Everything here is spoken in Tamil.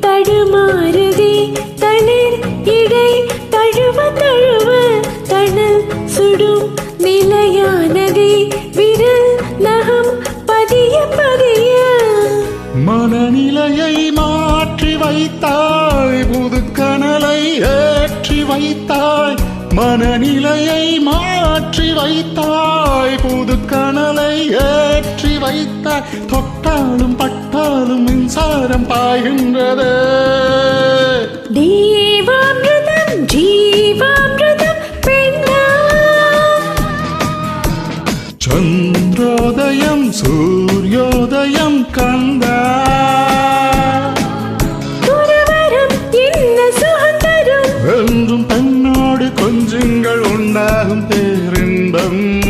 தடுமாறுதே தளிர் இடை தழுவ தழுவ தணல் சுடும் நிலையானதே விரல் நகம் பதிய பதிய. மனநிலையை மாற்றி வைத்தாய் புது கனலை ஏற்றி வைத்தாய். மனநிலையை மாற்றி வைத்தாய் புது கனலை ஏற்றி வைத்தாய். தொட்டாலும் பட்டாலும் தாரம் பாய்கின்றது. தேவாமிரதம் ஜீவாமிரதம் சந்திரோதயம் சூரியோதயம் கந்தா. என்றும் தன்னோடு கொஞ்சங்கள் உண்டாகும் பேரின்பம்.